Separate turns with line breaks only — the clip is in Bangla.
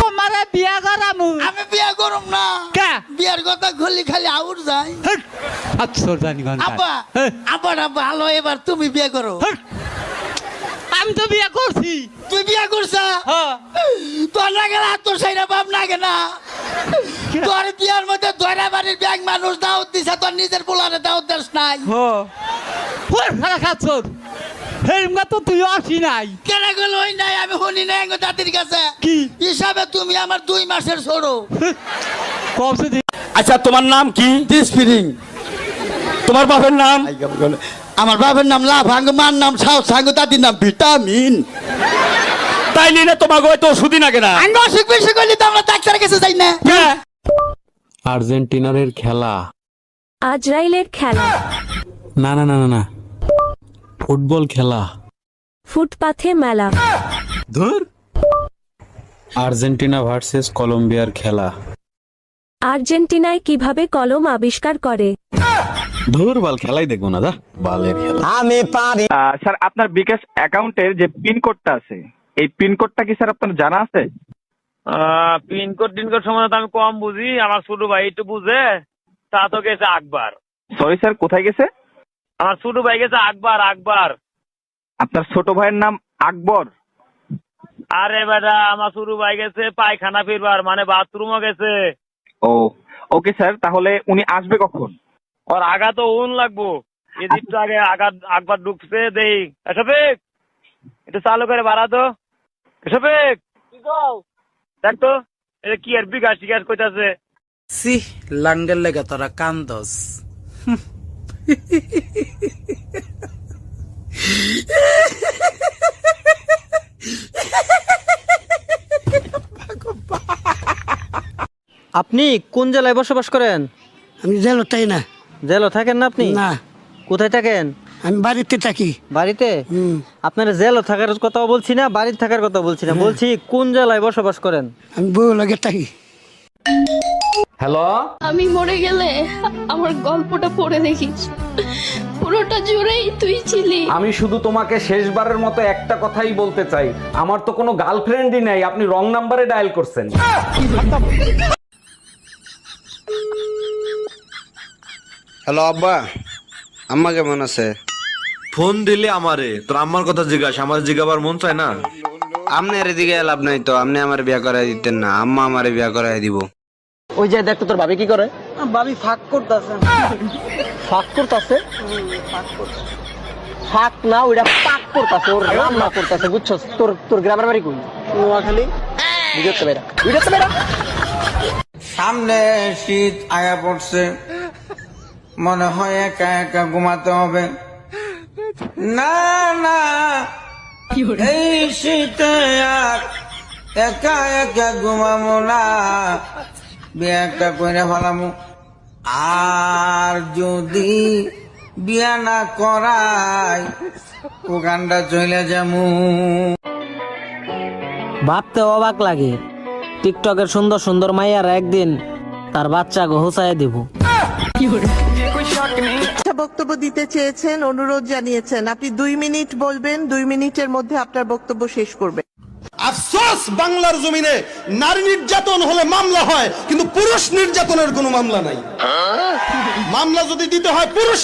তোমারে বিয়া করামু।
আমি বিয়া করুম না।
কা?
বিয়ার কথা খুললি খালি আউট যায়।
আচ্ছা জানি গান
আব্বা আব্বা ভালো এবার তুমি বিয়ে করো।
আমি তো বিয়া করছি।
তুই বিয়া করছা?
হ্যাঁ।
তোর না গেলে তোর সাইরা বাপ না। না তোর বিয়ার মধ্যে দয়রা বাড়ির ব্যাগ মানুষ দাওয়াত দিছে? তোর নিজের পোলারে দাওয়াত দেশ নাই।
ওর ফারা খাচ্ছর হেরমগা তো তুই আসি নাই।
কেন গেল ওই নাই? আমি শুনি নাই এঙ্গো দাদির কাছে।
কি?
হিসাবে তুমি আমার দুই মাসের
আচ্ছা তোমার নাম কি?
ডিসপিরিং
তোমার বাপের নাম?
আমার বাবার নাম লাভ আঙ্গ মার নাম সাউ সাঙ্গ দাদির নাম ভিটামিন।
তাই নিয়ে তোমাকে হয়তো ওষুধই না। কেনা
আঙ্গ অসুখ বিসুখ হইলে তো আমরা ডাক্তারের কাছে যাই না।
আর্জেন্টিনারের খেলা।
আজরাইলের খেলা।
না না না না না। ফুটবল খেলা।
ফুটপাথে মেলা।
ধর। আর্জেন্টিনা ভার্সেস কলম্বিয়ার খেলা।
আর্জেন্টিনায় কীভাবে কলম আবিষ্কার করে?
ধর বাল খেলাই দেখব না দা বালের খেলা।
আহ, স্যার আপনার বিকাশ অ্যাকাউন্টের যে পিন কোডটা আছে এই পিন কোডটা কি স্যার আপনার জানা আছে?
পিনকোড টিনকোড সম্বন্ধে তো আমি কম বুঝি আমার ছোট ভাই একটু বুঝে তা তো গেছে আকবার।
সরি স্যার কোথায় গেছে?
আমার ছোট ভাই গেছে আকবার আকবার।
আপনার ছোট ভাইয়ের নাম আকবর?
আরে বেটা আমার ছোট ভাই গেছে পায়খানা ফিরবার মানে বাথরুমও গেছে।
ও ওকে স্যার তাহলে উনি আসবে কখন?
ওর আগা তো উন লাগবো। এদিকটা আগে আগা আকবার ঢুকছে দেই। এসবেক এটা চালু করে বাড়া তো। দেখ তো এটা কি আর কইতাছে।
সি লাঙ্গের লেগে তোরা কান্দস।
আপনি কোন জেলায় বসবাস করেন?
আমি জেল তাই না।
জেলও থাকেন না আপনি?
না।
কোথায় থাকেন?
আমি বাড়িতে থাকি।
বাড়িতে? আপনার জেলও থাকার কথা বলছি না বাড়িতে থাকার কথা বলছি না। বলছি কোন জেলায় বসবাস করেন?
আমি বউ লাগে থাকি।
হ্যালো?
আমি মরে গেলে আমার গল্পটা পড়ে দেখিস। পুরোটা জুড়েই তুই ছিলি।
আমি শুধু তোমাকে শেষবারের মতো একটা কথাই বলতে চাই। আমার তো কোনো গার্লফ্রেন্ডই নাই আপনি রং নাম্বারে ডায়াল করছেন।
হ্যালো আব্বা আম্মা কেমন আছে?
ফোন দিলে আমারে তোর আম্মার কথা জিজ্ঞাস আমার জিজ্ঞাবার মন চায় না?
আপনার এদিকে লাভ নাই তো আপনি আমার বিয়া করাই দিতেন না আম্মা আমারে বিয়া করাই দিব।
ওই যে দেখতো তোর ভাবি কি করে? ভাবি ফাঁক করতেছে। ফাঁক করতেছে? ফাঁক না ওইটা পাক করতেছে ওর রান্না করতেছে বুঝছস? তোর তোর গ্রামের বাড়ি কই? নোয়াখালী। বুঝতে পেরা বুঝতে পেরা
সামনে শীত আয়া পড়ছে মনে হয় একা একা ঘুমাতে হবে। না না। এই শীতে আর একা একা ঘুমাবো না। করে ফেলামু আর যদি বিয়া না করাই ওখানটা চলে যামু
ভাবতে অবাক লাগে। টিকটকের সুন্দর সুন্দর মাইয়ারা একদিন তার বাচ্চা হোসায় দিব।
বক্তব্য দিতে চেয়েছেন অনুরোধ জানিয়েছেন। আপনি দুই মিনিট বলবেন দুই মিনিটের মধ্যে আপনার বক্তব্য শেষ করবেন।
আফসোস বাংলার জমিনে নারী নির্যাতন হলে মামলা হয় কিন্তু পুরুষ নির্যাতনের কোনো মামলা নাই। মামলা যদি দিতে হয় পুরুষ